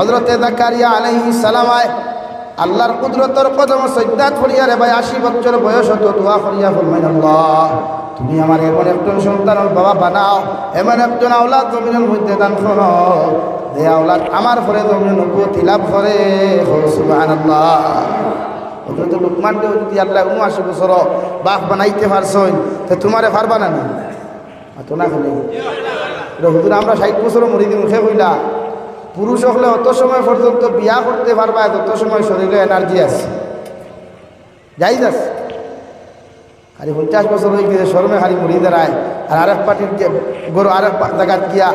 হজরতে জাকারিয়া আলাইহি সালামায় আল্লাহর কুদরতর কদম সৈদাত ফরিয়া রে ভাই আশি বছর বয়স হতো, দোয়া ফরিয়া ফরমাইন, আল্লাহ তুমি আমার এমন একজন সন্তানের বাবা বানাও, এমন একজন আওলাদ জমিনের মধ্যে দান করো, যে আওলাদ আমার ফরে জমিন নবুয়তি লাভ করে সুবহানাল্লাহ। হজরত লুকমান দেও যদি আল্লাহ উনআশি বছর বাঘ বানাইতে পারছই তো তোমারে পারবা না? নি, তো না খেলে হুজুর, আমরা ষাট বছর মরি দিন মুখে কইলা পুরুষ হলে অত সময় পর্যন্ত বিয়া করতে পারবা তত সময় শরীরে এনার্জি আছে। যাই যাস খালি পঞ্চাশ বছর হয়ে গেছে, শরমে খালি মরি দাঁড়ায় আর আরেক পার্টির যে গরু, আরেক জায়গাত গিয়া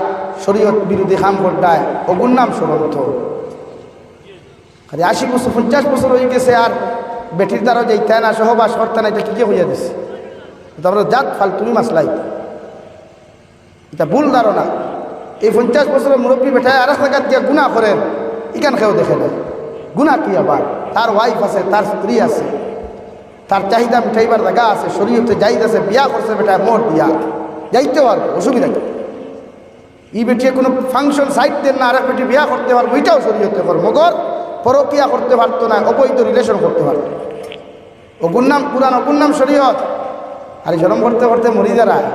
শরীয়ত বিরোধী খাম করতায় অগুর নাম সরন্ত খালি আশি বছর, পঞ্চাশ বছর হয়ে গেছে আর বেটির দ্বারা যাইতে না, সহবাস করতে না, এটা কি হইয়া দিছে তারপরে জাত ফাল তুমি মাসলাই এটা ভুল ধারণা। এই পঞ্চাশ বছরের মুরব্বী বেঠায় আর এক জায়গাত গিয়া গুণা করে ইকান খেয়েও দেখে না গুণা কি আবার? তার ওয়াইফ আছে, তার স্ত্রী আছে, তার চাহিদা মিঠাইবার জায়গা আছে শরীরতে যাইদ আছে, বিয়া করছে বেটায় মোট দিয়া। যাইতে পারবে, অসুবিধা কি? ই বেটিয়ে কোনো ফাংশন সাইড দেন না, আরেক বেটি বিয়া করতে পারব এটাও শরীরতে পারব মগর পরকিয়া করতে পারতো না, অবৈধ রিলেশন করতে পারতো। অগুর নাম পুরান অগুর নাম শরীয়ত। আর জন্ম করতে করতে মরি দাঁড়ায়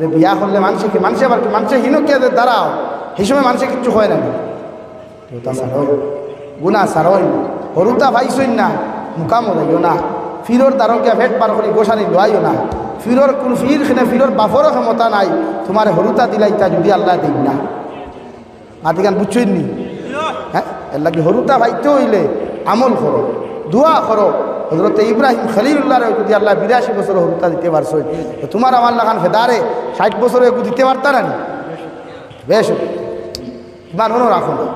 যে বিয়া করলে মানুষে কি মানুষে আবার কি মানুষের হিনকিয়াদের দাঁড়াও? এই সময় মানুষের কিচ্ছু হয় না। দেউতা সারই গুণা সারই হরুতা ভাইসই না। মুকামো যাইও না। ফিরোর দ্বারকিয়া ভেট পার করি গোসানি লোয়াইও না। ফিরোর কোন ফির খেনে ফিরোর বাফরও ক্ষমতা নাই। তোমার হরুতা দিলাইতা যদি আল্লাহ দিন না। আদিকান বুঝছই নি? হ্যাঁ? এর লাগে হরুতা ভাইতে হইলে আমল করো দোয়া করো। হজরত ইব্রাহিম খলিল্লাহ যদি আল্লাহ বিরাশি বছর হরুতা দিতে পারছ তোমার আমার লাগান ফেদারে ষাট বছর একটু দিতে পারতা না? বেশ ইমান হনো রাখো না।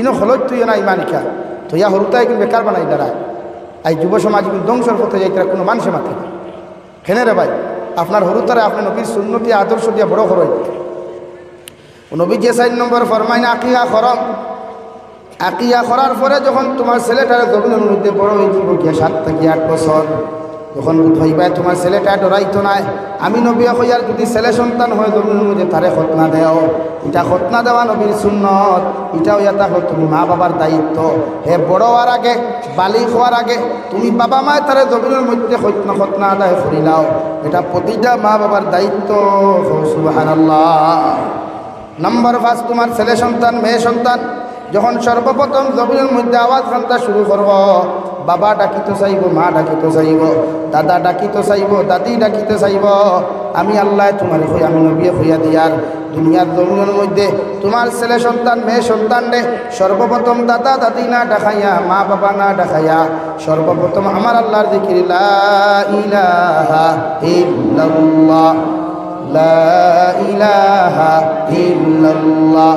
ইনো হলত তুই না ইমান ইকা তো ইয়া হরুতাই কিন্তু বেকার বানাই দাঁড়ায় এই যুব সমাজ কিন্তু ধ্বংসর পথে যাইতে কোনো মানুষে মাথা খেনে রে ভাই? আপনার হরুতারে আপনার নবীর সুন্নতি, আদর্শ দিয়া বড় খরচ নবী যে সাইন নম্বর ফরমাইন, আকিয়া খরম। আকিয়া করার পরে যখন তোমার ছেলেটার জমিনের মধ্যে বড় হয়ে যাব গিয়া সাত থেকে আট বছর যখন হইবা তোমার ছেলেটা ডরাইতো নাই আমি নবী হইয়ার যদি ছেলে সন্তান হয় জমিনের মধ্যে তারে খতনা দেও। এটা খতনা দেওয়া নবীর সুন্নত। এটা হল তুমি মা বাবার দায়িত্ব। হে বড় হওয়ার আগে বালি হওয়ার আগে, তুমি বাবা মায় তারে জমিনের মধ্যে খতনা খতনা আদায় করিলাও এটা প্রতিটা মা বাবার দায়িত্ব। সুবাহান নম্বর পাঁচ, তোমার ছেলে সন্তান, মেয়ে সন্তান। যখন সর্বপ্রথম জমিনের মধ্যে আওয়াজ খান্তা শুরু করব, বাবা ডাকিতে চাইব, মা ডাকিতে চাইব, দাদা ডাকিতে চাইব, দাদি ডাকিতে চাইব, আমি আল্লাহ তোমার হই, আমি নবিয়ে হইয়া দিয়ার। দুনিয়ার জমিনের মধ্যে তোমার ছেলে সন্তান, মেয়ে সন্তান রে, সর্বপ্রথম দাদা দাদি না ডাকাইয়া, মা বাবা না ডাকাইয়া, সর্বপ্রথম আমার আল্লাহর দিকির ইলাহা ইল্লাল্লাহ।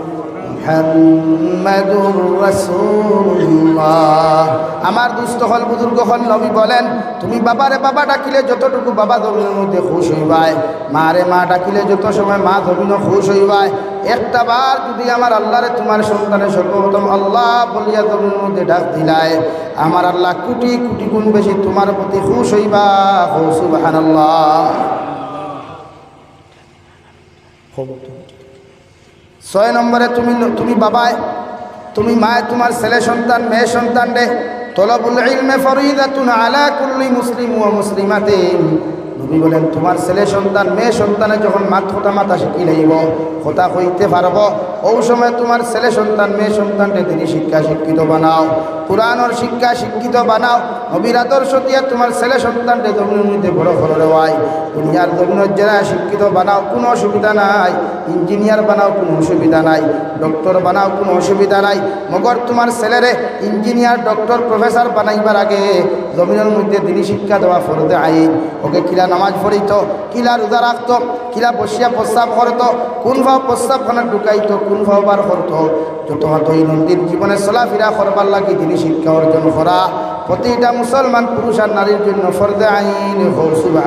আমার দুস্থ হল বুজুর্গ হল নবী বলেন, তুমি বাবারে বাবা ডাকিলে যতটুকু বাবা জমিনের মধ্যে খুশ হইবায়, মারে মা ডাকিলে যত সময় মা জমিনও খুশ হইবায়। একটা বার যদি আমার আল্লাহরে তোমার সন্তানের সর্বপ্রথম আল্লাহ বলিয়া জমিনের মধ্যে ডাক দিলায়, আমার আল্লাহ কোটি কোটি গুণ বেশি তোমার প্রতি খুশ হইবা। সুবহানাল্লাহ। ছয় নম্বরে তুমি তুমি বাবায় তুমি মায় তোমার ছেলে সন্তান, মেয়ে সন্তান রে। তলবুল ইলমে ফরিদাতুন আলা কুল্লি মুসলিম ও মুসলিমাতিন। নবী বলেন, তোমার ছেলে সন্তান, মেয়ে সন্তানে যখন মাত খোটা মাথা শিখি লইব কথা কইতে পারব? ওই সময় তোমার ছেলে সন্তান, মেয়ে সন্তানকে তিনি শিক্ষা শিক্ষিত বানাও পুরানোর শিক্ষা শিক্ষিত বানাও। নবীর আদর্শ দিয়া তোমার ছেলে সন্তানকে মধ্যে বড় করে দেওয়াই দুনিয়ার জমিনের যারা শিক্ষিত বানাও, কোনো অসুবিধা নাই। ইঞ্জিনিয়ার বানাও, কোনো অসুবিধা নাই। ডক্টর বানাও, কোনো অসুবিধা নাই। মগর তোমার ছেলেরে ইঞ্জিনিয়ার, ডক্টর, প্রফেসর বানাইবার আগে জমিনের মধ্যে দিনী শিক্ষা দেওয়া ফরদে আইন। ওকে কিলা নামাজ পড়িত কিলা রোজা রাখত, কিলা বসিয়া প্রস্তাব করত, কোন ভাব প্রস্তাবখানা ঢুকাইত, কোন ভাব বার করত। যত দৈনন্দিন জীবনে চলাফেরা করবার লাগে দিনী শিক্ষা অর্জন করা, প্রতিটা মুসলমান পুরুষ আর নারীর জন্য ফরদে আইন হৌ সুবাহ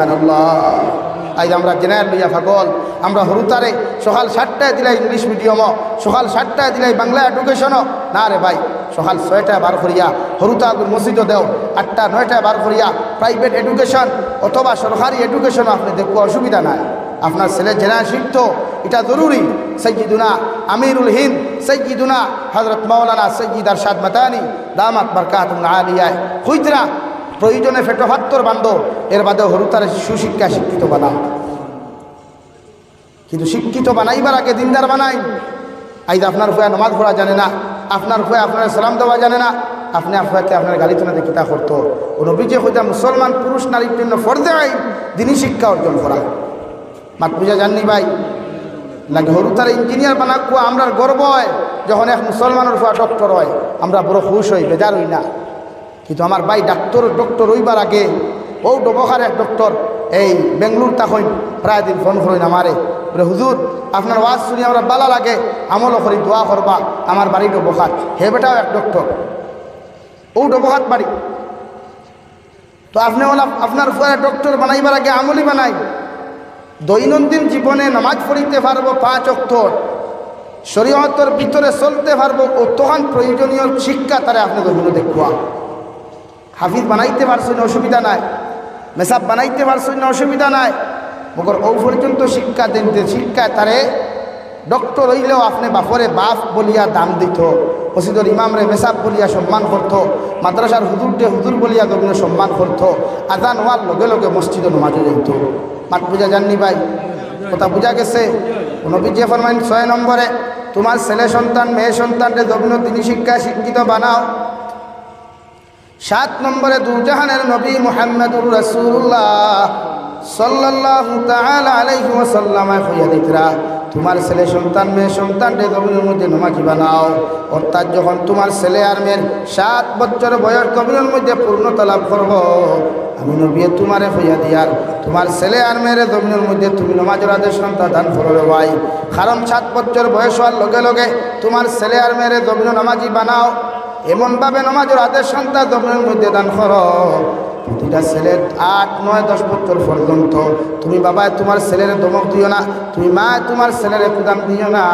আজ আমরা জেনারেল লইয়া পাগল। আমরা হরুতারে সকাল সাতটায় দিলাই ইংলিশ মিডিয়ামও সকাল সাতটায় দিলাই বাংলা এডুকেশনও না রে ভাই, সকাল ছয়টায় বার করিয়া হরুতা মসজিদও দেও, আটটা, নয়টায় বার করিয়া প্রাইভেট এডুকেশন অথবা সরকারি এডুকেশনও আপনি দেখব, অসুবিধা নাই। আপনার ছেলে জেনা শিখতো, এটা জরুরি। সৈয়দুনা আমিরুল হিন্দ সৈয়দুনা হজরত মৌলানা সৈয়দ আরশাদ মাতানি, দামাত বরকাত আলিয়ায়। হুইতরা প্রয়োজনে ফেটোভাত্তর বান্ধ। এর বাদে হরুতারে সুশিক্ষা শিক্ষিত বানাও। কিন্তু শিক্ষিত বানাইবার আগে দিনদার বানাই। আইজ আপনার ফুয়া নমাজ পড়া জানে না, আপনার ফুয়া আপনার সালাম দেওয়া জানে না, আপনি আপনাকে আপনার গালি তোনাতে কিতা করতো? ও নবীজে হইতা মুসলমান, পুরুষ নারীর জন্য ফর্দে আইন দিনই শিক্ষা অর্জন করা। মাত পূজা জাননি ভাই? নাকি হরু তার ইঞ্জিনিয়ার বানা কুয়া আমরা গর্ব হয়, যখন এক মুসলমানের ফুয়া ডক্টর হয়, আমরা বড় খুশ হই, বেজার হই না। কিন্তু আমার ভাই ডাক্তার ডক্টর হইবার আগে ও ডবখার এক ডক্টর এই বেঙ্গলুর তখন প্রায় দিন ফোন করেন আমারে। বলে, হুজুর, আপনার ওয়াজ শুনি, আমরা বালা লাগে, আমলও করি, দোয়া করবা, আমার বাড়ি ডবখাত হে বেটাও এক ডক্টর। ও ডবখাত বাড়ি। তো আপনি ওলা আপনার ডক্টর বানাইবার আগে আমলি বানাই। দৈনন্দিন জীবনে নামাজ পড়িতে পারব পাঁচ অক্ষর শরীয়তর ভিতরে চলতে পারব, ও তখন প্রয়োজনীয় শিক্ষা তারা আপনাদের দেখুয়া। হাফিজ বানাইতে পারছেন অসুবিধা নাই। মেসাব বানাইতে পারছেন অসুবিধা নাই। মগর ও পর্যন্ত শিক্ষা দেন শিক্ষা তারে ডক্টর হইলেও আপনি বাপরে বাপ বলিয়া দাম দিত। মসজিদর ইমামরে মেসাব বলিয়া সম্মান করত। মাদ্রাসার হুজুরটে হুজুর বলিয়া গভীর সম্মান করত। আজান হওয়ার লগে লগে মসজিদে নমাজে যাইত মাত বুঝা জাননি ভাই? কথা বুঝা গেছে? নবীজে ফরমাইন, ছয় নম্বরে, তোমার ছেলে সন্তান, মেয়ে সন্তানকে গভীর তিনি শিক্ষা শিক্ষিত, বানাও। সাত নম্বরে দুজাহানের নবী মোহাম্মদুর রসুল্লাহ সাল্লাহ ওয়াসাল্লাম হইয়া দিতরা তোমার ছেলে সন্তান, মেয়ে সন্তানকে গভীরের মধ্যে নমাজি বানাও। অর্থাৎ যখন তোমার ছেলে আর মেয়ের সাত বছর বয়স গভীরের মধ্যে পূর্ণতা লাভ করব, আমি নবী তোমারে হইয়া দিয়ার তোমার ছেলে আর মেয়ের জমিনের মধ্যে তুমি নমাজের আদেশ সন্তান দান করবে ভাই। কারণ সাত বছর বয়স হওয়ার লগে লগে তোমার ছেলে আর মেয়ের জমিন নামাজি বানাও। এমনভাবে নমাজের আদেশ সন্তান জমিনের মধ্যে দান করো, প্রতিটা ছেলের আট, নয়, দশ বছর পর্যন্ত তুমি বাবা তোমার ছেলের দমক দিও না, তুমি মা তোমার ছেলের কুদাম দিও না।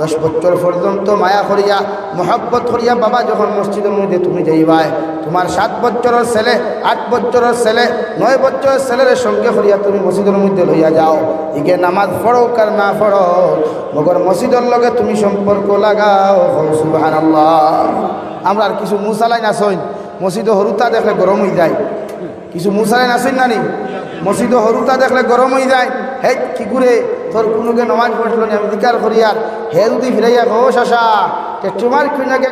দশ বছর পর্যন্ত মায়া করিয়া, মহব্বত করিয়া বাবা যখন মসজিদের মধ্যে তুমি যাইবাই তোমার সাত বছরের ছেলে, আট বছরের ছেলে, নয় বছরের ছেলের সঙ্গে করিয়া তুমি মসজিদের মধ্যে লইয়া যাও। ইগে নামাজ পড়ো, কার না পড়ো, মগর মসজিদের লগে তুমি সম্পর্ক লাগাও। সুবাহ আমরা আর কিছু মুসালাই নাচই মসজিদে হরুতা দেখলে গরম হয়ে যায়। কিছু মুসালাই না নানি? মসজিদে হরুতা দেখলে গরম হয়ে যায়। হে কি করে? তোর কোনোকে নমাজ পড়ছিল আমি দিকার করি আর। হে যদি ফিরাইয়া গো শাসা তোমার কিনাকে